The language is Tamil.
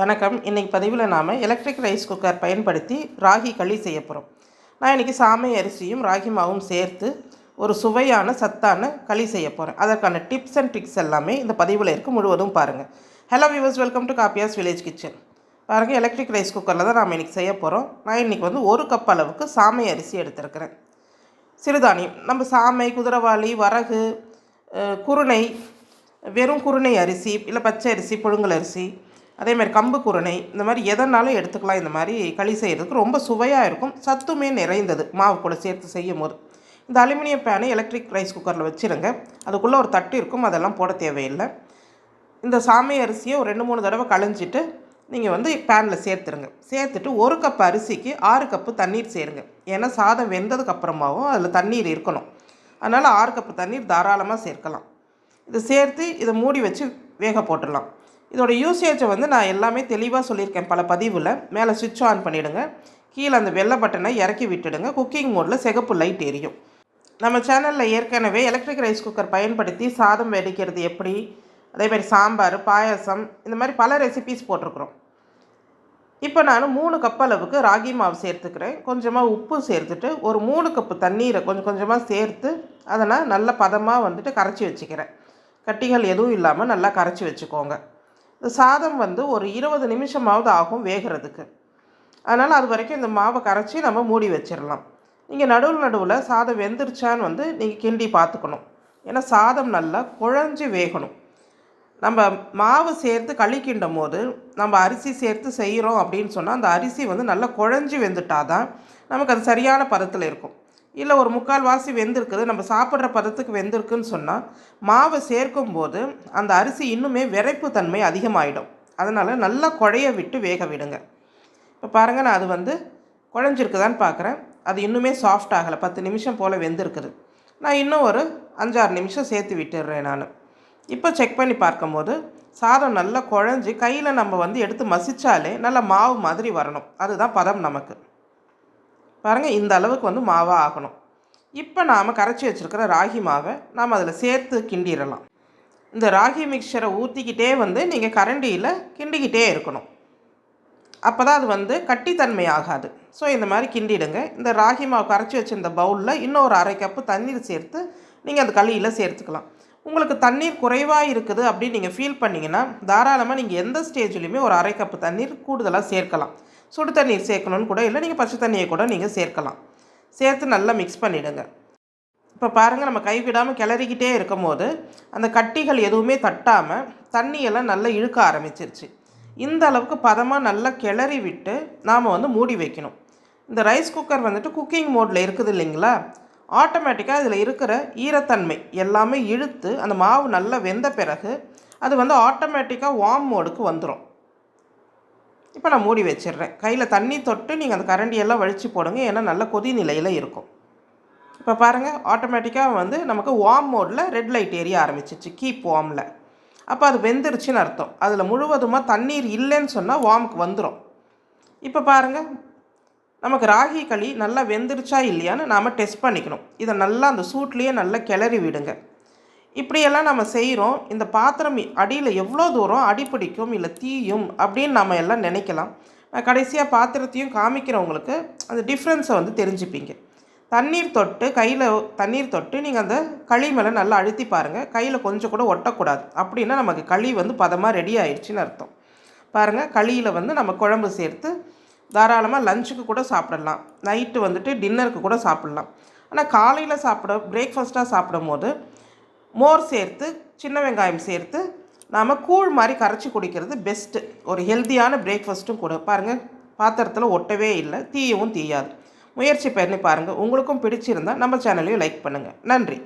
வணக்கம். இன்றைக்கி பதிவில் நாம் எலக்ட்ரிக் ரைஸ் குக்கர் பயன்படுத்தி ராகி களி செய்ய போகிறோம் நான் இன்றைக்கி சாமை அரிசியும் ராகி மாவும் சேர்த்து ஒரு சுவையான சத்தான களி செய்ய போகிறேன் அதற்கான டிப்ஸ் அண்ட் ட்ரிக்ஸ் எல்லாமே இந்த பதிவில் இருக்குது முழுவதும் பாருங்கள் hello viewers welcome to Kappiyas village kitchen பாருங்கள் எலக்ட்ரிக் ரைஸ் குக்கரில் தான் நாம் இன்றைக்கி செய்ய போகிறோம் நான் இன்றைக்கி வந்து ஒரு கப் அளவுக்கு சாமை அரிசி எடுத்திருக்கிறேன். சிறுதானியம். நம்ம சாமை குதிரவாளி வரகு குருணை வெறும் குருணை அரிசி இல்லை பச்சை அரிசி புழுங்கல் அரிசி அதே மாதிரி கம்பு குருணை இந்த மாதிரி எதனாலும் எடுத்துக்கலாம். இந்த மாதிரி களி செய்கிறதுக்கு ரொம்ப சுவையாக இருக்கும். சத்துமே நிறைந்தது. மாவு கூட சேர்த்து செய்யும் போது. இந்த அலுமினியம் பேனை எலக்ட்ரிக் ரைஸ் குக்கரில் வச்சுருங்க. அதுக்குள்ளே ஒரு தட்டு இருக்கும். அதெல்லாம் போட தேவையில்லை. இந்த சாமை அரிசியை ஒரு ரெண்டு மூணு தடவை களைஞ்சிட்டு நீங்கள் வந்து பேனில் சேர்த்துருங்க. சேர்த்துட்டு ஒரு கப் அரிசிக்கு ஆறு கப்பு தண்ணீர் சேருங்க. ஏன்னா சாதம் வெந்ததுக்கு அப்புறமாவும் அதில் தண்ணீர் இருக்கணும். அதனால் ஆறு கப்பு தண்ணீர் தாராளமாக சேர்க்கலாம். இதை சேர்த்து இதை மூடி வச்சு வேக போட்டுடலாம். இதோட யூசேஜை வந்து நான் எல்லாமே தெளிவாக சொல்லியிருக்கேன் பல பதிவில். மேலே சுவிட்ச் ஆன் பண்ணிவிடுங்க கீழே அந்த வெள்ளை பட்டனை இறக்கி விட்டுடுங்க. குக்கிங் மோடில் சிகப்பு லைட் எரியும். நம்ம சேனலில் ஏற்கனவே எலக்ட்ரிக் ரைஸ் குக்கர் பயன்படுத்தி சாதம் வெடிக்கிறது எப்படி? அதே மாதிரி சாம்பார் பாயாசம் இந்த மாதிரி பல ரெசிபீஸ் போட்டிருக்குறோம். இப்போ நான் மூணு கப் அளவுக்கு ராகி மாவு சேர்த்துக்கிறேன். கொஞ்சமாக உப்பு சேர்த்துட்டு ஒரு மூணு கப்பு தண்ணீரை கொஞ்சம் கொஞ்சமாக சேர்த்து அதை நான் நல்ல பதமாக வந்துட்டு கரைச்சி வச்சுக்கிறேன். கட்டிகள் எதுவும் இல்லாமல் நல்லா கரைச்சி வச்சுக்கோங்க. சாதம் வந்து ஒரு இருபது நிமிஷமாவது ஆகும் வேகிறதுக்கு. அதனால் அது வரைக்கும் இந்த மாவை கரைச்சி நம்ம மூடி வச்சிடலாம் நீங்கள் நடுவில் நடுவில் சாதம் வெந்துருச்சான்னு வந்து நீங்கள் கிண்டி பார்த்துக்கணும் ஏன்னா சாதம் நல்லா குழஞ்சி வேகணும். நம்ம மாவு சேர்த்து களி கிண்டும் போது நம்ம அரிசி சேர்த்து செய்கிறோம் அப்படின்னு சொன்னால் அந்த அரிசி வந்து நல்லா குழஞ்சி வெந்துட்டாதான் நமக்கு அது சரியான பதத்தில் இருக்கும். இல்லை ஒரு முக்கால் வாசி வெந்திருக்குது நம்ம சாப்பிட்ற பதத்துக்கு வெந்திருக்குன்னு சொன்னால் மாவை சேர்க்கும் போது அந்த அரிசி இன்னுமே விரைப்பு தன்மை அதிகமாகிடும் அதனால் நல்லா குழைய விட்டு வேக விடுங்க. இப்போ பாருங்கள் நான் அது வந்து குழஞ்சிருக்குதான்னு பார்க்குறேன் அது இன்னுமே சாஃப்ட் ஆகலை. பத்து நிமிஷம் போல் வெந்திருக்குது. நான் இன்னும் ஒரு அஞ்சாறு நிமிஷம் சேர்த்து விட்டுடுறேன் நான். இப்போ செக் பண்ணி பார்க்கும்போது சாதம் நல்லா குழஞ்சி கையில் நம்ம வந்து எடுத்து மசித்தாலே நல்லா மாவு மாதிரி வரணும். அதுதான் பதம் நமக்கு. பாருங்கள் இந்த அளவுக்கு வந்து மாவாக ஆகணும். இப்போ நாம் கரைச்சி வச்சுருக்கிற ராகி மாவை நாம் அதில் சேர்த்து கிண்டிடலாம். இந்த ராகி மிக்சரை ஊற்றிக்கிட்டே வந்து நீங்கள் கரண்டியில் கிண்டிக்கிட்டே இருக்கணும். அப்போ தான் அது வந்து கட்டித்தன்மை ஆகாது. ஸோ இந்த மாதிரி கிண்டிடுங்க. இந்த ராகி மாவு கரைச்சி வச்சிருந்த பவுலில் இன்னும் ஒரு அரை கப்பு தண்ணீர் சேர்த்து நீங்கள் அந்த களியில் சேர்த்துக்கலாம். உங்களுக்கு தண்ணீர் குறைவாக இருக்குது அப்படின்னு நீங்கள் ஃபீல் பண்ணிங்கன்னா தாராளமாக நீங்கள் எந்த ஸ்டேஜ்லேயுமே ஒரு அரை கப்பு தண்ணீர் கூடுதலாக சேர்க்கலாம். சுடு தண்ணீர் சேர்க்கணும்னு கூட இல்லை நீங்கள் பச்சை தண்ணியை கூட நீங்கள் சேர்க்கலாம். சேர்த்து நல்லா மிக்ஸ் பண்ணிவிடுங்க இப்போ பாருங்கள் நம்ம கைவிடாமல் கிளறிக்கிட்டே இருக்கும் போது அந்த கட்டிகள் எதுவுமே தட்டாமல் தண்ணியெல்லாம் நல்லா இழுக்க ஆரம்பிச்சிருச்சு. இந்த அளவுக்கு பதமாக நல்லா கிளறி விட்டு நாம் வந்து மூடி வைக்கணும். இந்த ரைஸ் குக்கர் வந்துட்டு குக்கிங் மோடில் இருக்குது இல்லைங்களா? ஆட்டோமேட்டிக்காக இதில் இருக்கிற ஈரத்தன்மை எல்லாமே இழுத்து அந்த மாவு நல்லா வெந்த பிறகு அது வந்து ஆட்டோமேட்டிக்காக வார்ம் மோடுக்கு வந்துடும் இப்போ நான் மூடி வச்சிடுறேன். கையில் தண்ணி தொட்டு நீங்கள் அந்த கரண்டியெல்லாம் வழித்து போடுங்க. ஏன்னா நல்ல கொதி நிலையில் இருக்கும். இப்போ பாருங்கள் ஆட்டோமேட்டிக்காக வந்து நமக்கு வார்ம் மோடில் ரெட் லைட் ஏரிய ஆரம்பிச்சிச்சு. கீப் வார்மில் அப்போ அது வெந்துருச்சுன்னு அர்த்தம். அதில் முழுவதுமாக தண்ணீர் இல்லைன்னு சொன்னால் வார்முக்கு வந்துடும் இப்போ பாருங்கள் நமக்கு ராகி களி நல்லா வெந்துருச்சா இல்லையான்னு நாம் டெஸ்ட் பண்ணிக்கணும். இதை நல்லா அந்த சூட்லேயே நல்லா கிளறி விடுங்க. இப்படியெல்லாம் நம்ம செய்கிறோம் இந்த பாத்திரம் அடியில் எவ்வளோ தூரம் அடிப்பிடிக்கும் இல்லை தீயும் அப்படின்னு நம்ம எல்லாம் நினைக்கலாம். நான் கடைசியாக பாத்திரத்தையும் காமிக்கிறவங்களுக்கு அந்த டிஃப்ரென்ஸை வந்து தெரிஞ்சுப்பீங்க. தண்ணீர் தொட்டு கையில் தண்ணீர் தொட்டு நீங்கள் அந்த களி மேலே நல்லா அழுத்தி பாருங்கள் கையில் கொஞ்சம் கூட ஒட்டக்கூடாது. அப்படின்னா நமக்கு களி வந்து பதமாக ரெடி ஆயிடுச்சுன்னு அர்த்தம். பாருங்கள் களியில் வந்து நம்ம குழம்பு சேர்த்து தாராளமாக லஞ்சுக்கு கூட சாப்பிடலாம். நைட்டு வந்துட்டு டின்னருக்கு கூட சாப்பிடலாம். ஆனால் காலையில் சாப்பிட பிரேக்ஃபாஸ்ட்டாக சாப்பிடும் போது மோர் சேர்த்து சின்ன வெங்காயம் சேர்த்து நாம் கூழ் மாதிரி கரைச்சி குடிக்கிறது பெஸ்ட்டு ஒரு ஹெல்த்தியான பிரேக்ஃபாஸ்ட்டும் கூட. பாருங்கள் பாத்திரத்தில் ஒட்டவே இல்லை தீயவும் தீயாது. முயற்சி பண்ணி பாருங்கள் உங்களுக்கும் பிடிச்சிருந்தால் நம்ம சேனலையும் லைக் பண்ணுங்கள் நன்றி.